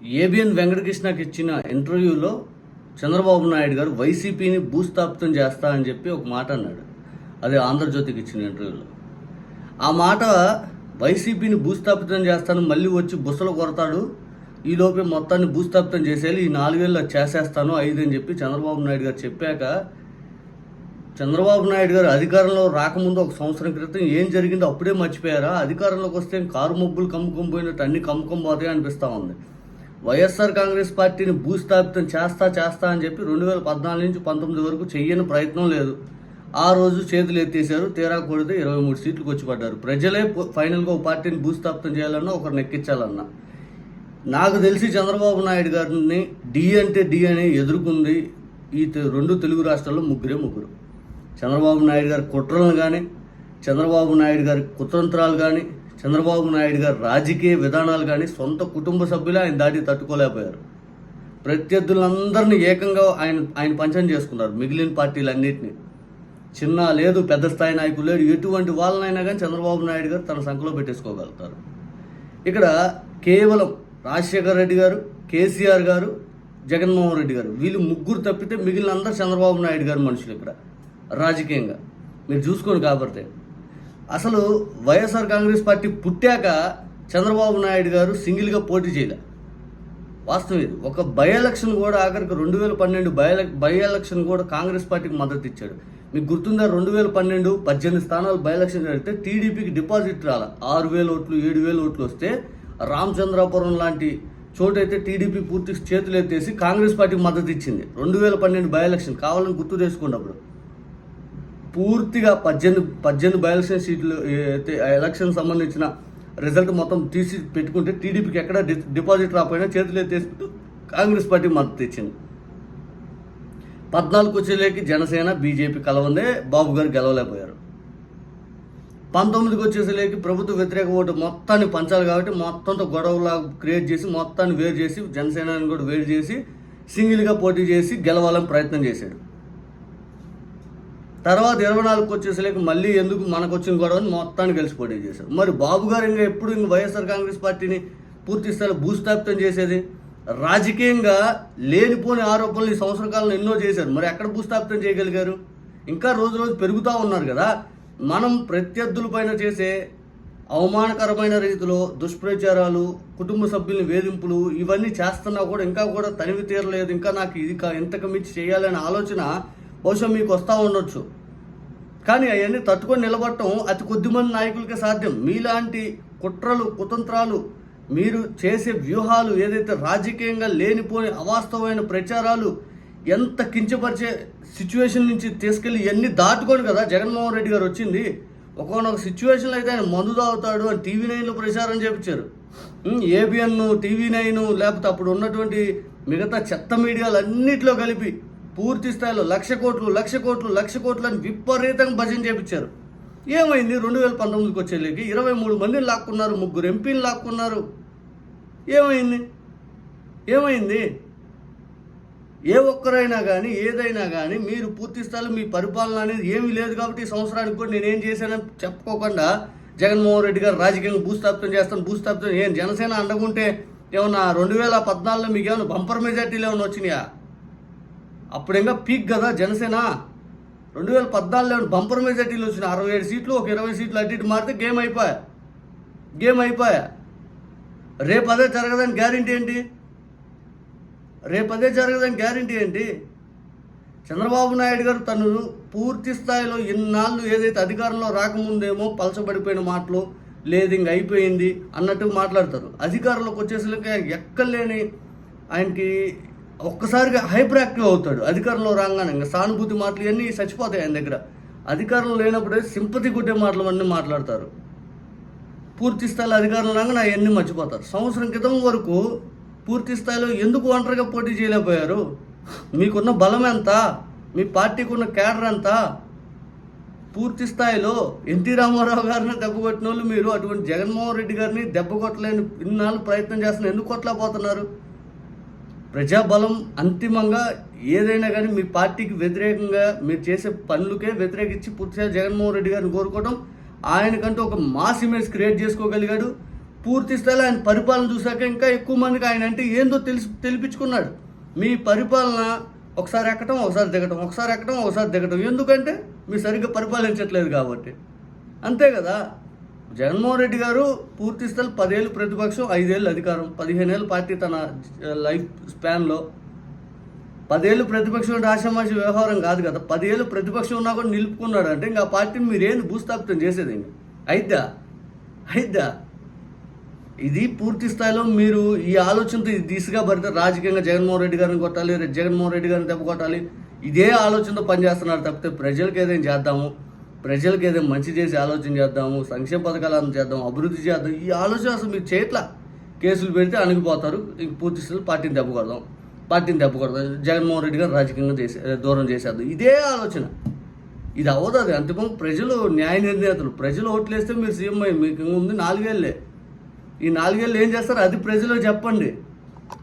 ABN వెంకటకృష్ణకి ఇచ్చిన ఇంటర్వ్యూలో చంద్రబాబు నాయుడు గారు వైసీపీని భూస్థాపితం చేస్తా అని చెప్పి ఒక మాట అన్నాడు. అదే ఆంధ్రజ్యోతికి ఇచ్చిన ఇంటర్వ్యూలో. ఆ మాట వైసీపీని భూస్థాపితం చేస్తాను మళ్ళీ వచ్చి బుసలు కొడతాడు ఈలోపే మొత్తాన్ని భూస్థాపితం చేసేయాలి ఈ నాలుగేళ్ళు చేసేస్తాను ఐదు అని చెప్పి చంద్రబాబు నాయుడు గారు చెప్పాక చంద్రబాబు నాయుడు గారు అధికారంలో రాకముందు ఒక సంవత్సరం క్రితం ఏం జరిగిందో అప్పుడే మర్చిపోయారా? అధికారంలోకి వస్తే కారు మబ్బులు కమ్ముకొని పోయినట్టు అన్ని కమ్ముకొని పోతాయి అనిపిస్తూ ఉంది. వైఎస్ఆర్ కాంగ్రెస్ పార్టీని భూస్థాపితం చేస్తా చేస్తా అని చెప్పి రెండు వేల పద్నాలుగు నుంచి పంతొమ్మిది వరకు చెయ్యని ప్రయత్నం లేదు. ఆ రోజు చేతులు ఎత్తేసారు తీరా కొడితే ఇరవై మూడు సీట్లకు వచ్చి పడ్డారు ప్రజలే ఫైనల్గా ఒక పార్టీని భూస్థాపితం చేయాలన్నా ఒకరిని ఎక్కించాలన్నా నాకు తెలిసి చంద్రబాబు నాయుడు గారిని డి అంటే డి అని ఎదుర్కొంది ఈ తె- రెండు తెలుగు రాష్ట్రాల్లో ముగ్గురే ముగ్గురు. చంద్రబాబు నాయుడు గారి కుట్రలను కానీ చంద్రబాబు నాయుడు గారి కుతంత్రాలు కానీ చంద్రబాబు నాయుడు గారు రాజకీయ విధానాలు కానీ సొంత కుటుంబ సభ్యులే ఆయన దాటి తట్టుకోలేకపోయారు. ప్రత్యర్థులందరినీ ఏకంగా ఆయన ఆయన పంచం చేసుకున్నారు మిగిలిన పార్టీలన్నింటినీ. చిన్న లేదు పెద్ద స్థాయి నాయకులు లేడు ఎటువంటి వాళ్ళనైనా కానీ చంద్రబాబు నాయుడు గారు తన సంఖలో పెట్టేసుకోగలుగుతారు. ఇక్కడ కేవలం రాజశేఖర రెడ్డి గారు కేసీఆర్ గారు జగన్మోహన్ రెడ్డి గారు వీళ్ళు ముగ్గురు తప్పితే మిగిలిన అందరూ చంద్రబాబు నాయుడు గారు మనుషులు ఇక్కడ రాజకీయంగా. మీరు చూసుకోండి కాబట్టి. అసలు వైఎస్ఆర్ కాంగ్రెస్ పార్టీ పుట్టాక చంద్రబాబు నాయుడు గారు సింగిల్గా పోటీ చేయలే. వాస్తవం ఇది. ఒక బై ఎలక్షన్ కూడా ఆఖరికి రెండు వేల పన్నెండు బై బై ఎలక్షన్ కూడా కాంగ్రెస్ పార్టీకి మద్దతు ఇచ్చాడు. మీకు గుర్తుందా? రెండు వేల పన్నెండు పద్దెనిమిది స్థానాలు బై ఎలక్షన్ జరిగితే టీడీపీకి డిపాజిట్ రాల. ఆరు వేల ఓట్లు ఏడు వేల ఓట్లు వస్తే రామచంద్రాపురం లాంటి చోటైతే టీడీపీ పూర్తి చేతులు ఎత్తేసి కాంగ్రెస్ పార్టీకి మద్దతు ఇచ్చింది. రెండు వేల పన్నెండు బై ఎలక్షన్ కావాలని గుర్తు చేసుకోండి అప్పుడు. పూర్తిగా పద్దెనిమిది పద్దెనిమిది బై ఎలక్షన్ సీట్లు అయితే ఆ ఎలక్షన్ సంబంధించిన రిజల్ట్ మొత్తం తీసి పెట్టుకుంటే టీడీపీకి ఎక్కడ డి- డిపాజిట్ రాకపోయినా చేతులు ఎత్తేసి కాంగ్రెస్ పార్టీ మద్దతు ఇచ్చింది పద్నాలుగు వచ్చేలేకి జనసేన బీజేపీ కలవందే బాబు గారు గెలవలేకపోయారు. పంతొమ్మిదికి వచ్చేసరికి ప్రభుత్వ వ్యతిరేక ఓటు మొత్తాన్ని పంచాలి కాబట్టి మొత్తంతో గొడవలా క్రియేట్ చేసి మొత్తాన్ని వేరు చేసి జనసేనని కూడా వేరు చేసి సింగిల్గా పోటీ చేసి గెలవాలని ప్రయత్నం చేశాడు. తర్వాత ఇరవై నాలుగుకి వచ్చేసరికి మళ్ళీ ఎందుకు మనకు వచ్చిన గొడవని మొత్తాన్ని కలిసి పోటీ చేశారు. మరి బాబు గారు ఇంకా ఎప్పుడు ఇంక వైఎస్ఆర్ కాంగ్రెస్ పార్టీని పూర్తి స్థాయిలో భూస్థాపితం చేసేది? రాజకీయంగా లేనిపోని ఆరోపణలు ఈ సంవత్సర కాలంలో ఎన్నో చేశారు. మరి ఎక్కడ భూస్థాపితం చేయగలిగారు? ఇంకా రోజు రోజు పెరుగుతూ ఉన్నారు కదా. మనం ప్రత్యర్థుల పైన చేసే అవమానకరమైన రీతిలో దుష్ప్రచారాలు కుటుంబ సభ్యుల్ని వేధింపులు ఇవన్నీ చేస్తున్నా కూడా ఇంకా కూడా తనివి తీరలేదు. ఇంకా నాకు ఇది ఇంతకు మించి చేయాలనే ఆలోచన బహుశా మీకు వస్తూ ఉండొచ్చు. కానీ అవన్నీ తట్టుకొని నిలబడటం అతి కొద్దిమంది నాయకులకే సాధ్యం. మీలాంటి కుట్రలు కుతంత్రాలు మీరు చేసే వ్యూహాలు ఏదైతే రాజకీయంగా లేనిపోని అవాస్తవమైన ప్రచారాలు ఎంత కించపరిచే సిచ్యువేషన్ నుంచి తీసుకెళ్ళి ఇవన్నీ దాటుకోండి కదా. జగన్మోహన్ రెడ్డి గారు వచ్చింది. ఒకనొక సిచ్యువేషన్లో అయితే ఆయన మందు తాగుతాడు అని టీవీ నైన్లో ప్రచారం చేపించారు. ఏబిఎన్ టీవీ నైన్ లేకపోతే అప్పుడు ఉన్నటువంటి మిగతా చెత్త మీడియాలు అన్నిట్లో కలిపి పూర్తి స్థాయిలో లక్ష కోట్లు లక్ష కోట్లు లక్ష కోట్లు అని విపరీతంగా భజన చేపించారు. ఏమైంది? రెండు వేల పంతొమ్మిదికి వచ్చేలేకి ఇరవై మూడు మందిని లాక్కున్నారు ముగ్గురు ఎంపీని లాక్కున్నారు. ఏమైంది? ఏమైంది? ఏ ఒక్కరైనా కానీ ఏదైనా కానీ మీరు పూర్తి స్థాయిలో మీ పరిపాలన అనేది ఏమీ లేదు కాబట్టి ఈ సంవత్సరానికి కూడా నేనేం చేశానని చెప్పుకోకుండా జగన్మోహన్ రెడ్డి గారు రాజకీయంగా భూస్థాపితం చేస్తాను భూస్థాపితం ఏం? జనసేన అండగుంటే ఏమన్నా రెండు వేల పద్నాలుగులో మీకు ఏమైనా బంపర్ మెజార్టీలు ఏమైనా వచ్చినాయా? అప్పుడు ఇంకా పీక్ కదా జనసేన? రెండు వేల పద్నాలుగులో బంపర్ మెజార్టీలు వచ్చిన అరవై ఏడు సీట్లు ఒక ఇరవై సీట్లు అటు ఇటు మారితే గేమ్ అయిపోయా? గేమ్ అయిపోయా? రేపు అదే జరగదని గ్యారంటీ ఏంటి? రేపు అదే జరగదని గ్యారంటీ ఏంటి? చంద్రబాబు నాయుడు గారు తను పూర్తి స్థాయిలో ఇన్నాళ్ళు ఏదైతే అధికారంలో రాకముందేమో పలచబడిపోయిన మాటలు లేదు ఇంక అయిపోయింది అన్నట్టు మాట్లాడతారు. అధికారంలోకి వచ్చేసరికి ఆయన ఎక్కలేని ఆయనకి ఒక్కసారిగా హైపర్ యాక్టివ్ అవుతాడు. అధికారంలో రాగానే ఇంకా సానుభూతి మాటలు ఇవన్నీ చచ్చిపోతాయి ఆయన దగ్గర. అధికారంలో లేనప్పుడే సింపతి కొట్టే మాటలు అన్నీ మాట్లాడతారు. పూర్తి స్థాయిలో అధికారం రాగానే అవన్నీ మర్చిపోతారు. సంవత్సరం క్రితం వరకు పూర్తి స్థాయిలో ఎందుకు ఒంటరిగా పోటీ చేయలేకపోయారు? మీకున్న బలం ఎంత? మీ పార్టీకి ఉన్న కేడర్ ఎంత? పూర్తి స్థాయిలో ఎన్టీ రామారావు గారిని దెబ్బ కొట్టిన వాళ్ళు మీరు అటువంటి జగన్మోహన్ రెడ్డి గారిని దెబ్బ కొట్టలేని ఇన్నాళ్ళు ప్రయత్నం చేస్తున్నారు ఎందుకు కొట్టలేకపోతున్నారు? ప్రజాబలం అంతిమంగా ఏదైనా కానీ మీ పార్టీకి వ్యతిరేకంగా మీరు చేసే పనులకే వ్యతిరేకించి పూర్తిగా జగన్మోహన్ రెడ్డి గారిని కోరుకోవడం ఆయనకంటూ ఒక మాస్ ఇమేజ్ క్రియేట్ చేసుకోగలిగాడు. పూర్తి స్థాయిలో ఆయన పరిపాలన చూశాక ఇంకా ఎక్కువ మందికి ఆయన అంటే ఏందో తెలిసి తెలిపించుకున్నాడు. మీ పరిపాలన ఒకసారి ఎక్కడం ఒకసారి దిగటం ఒకసారి ఎక్కడం ఒకసారి దిగటం. ఎందుకంటే మీరు సరిగ్గా పరిపాలించట్లేదు కాబట్టి. అంతే కదా? జగన్మోహన్ రెడ్డి గారు పూర్తి స్థాయి పదేళ్ళు ప్రతిపక్షం ఐదేళ్ళు అధికారం. పదిహేనేళ్ళు పార్టీ తన లైఫ్ స్పాన్లో పదేళ్ళు ప్రతిపక్షం అంటే ఆషామాషి వ్యవహారం కాదు కదా. పదేళ్ళు ప్రతిపక్షం ఉన్నా కూడా నిలుపుకున్నాడు అంటే ఇంకా ఆ పార్టీని మీరేం భూస్థాపితం చేసేది ఇంక అయిద్దా? అయిద్దా? ఇది పూర్తి స్థాయిలో మీరు ఈ ఆలోచనతో దిశగా పడితే రాజకీయంగా జగన్మోహన్ రెడ్డి గారిని కొట్టాలి జగన్మోహన్ రెడ్డి గారిని దెబ్బ కొట్టాలి. ఇదే ఆలోచనతో పనిచేస్తున్నారు తప్పితే ప్రజలకు ఏదైనా చేద్దాము. ప్రజలకు ఏదైనా మంచి చేసి ఆలోచన చేద్దాము సంక్షేమ పథకాలు చేద్దాం అభివృద్ధి చేద్దాం ఈ ఆలోచన అసలు మీరు చేయట్లా కేసులు పెడితే అణిగిపోతారు ఇంక పూర్తి స్థితిలో పార్టీని దెబ్బకొడదాం పార్టీని దెబ్బకొడదాం జగన్మోహన్ రెడ్డి గారు రాజకీయంగా చేసే దూరం చేసేద్దాం. ఇదే ఆలోచన. ఇది అవ్వదు అది అంతిమం ప్రజలు న్యాయ నిర్ణేతలు ప్రజలు ఓట్లేస్తే మీరు సీఎం అయ్యి మీకు ఉంది నాలుగేళ్ళే ఈ నాలుగేళ్ళు ఏం చేస్తారు? అది ప్రజలు చెప్పండి.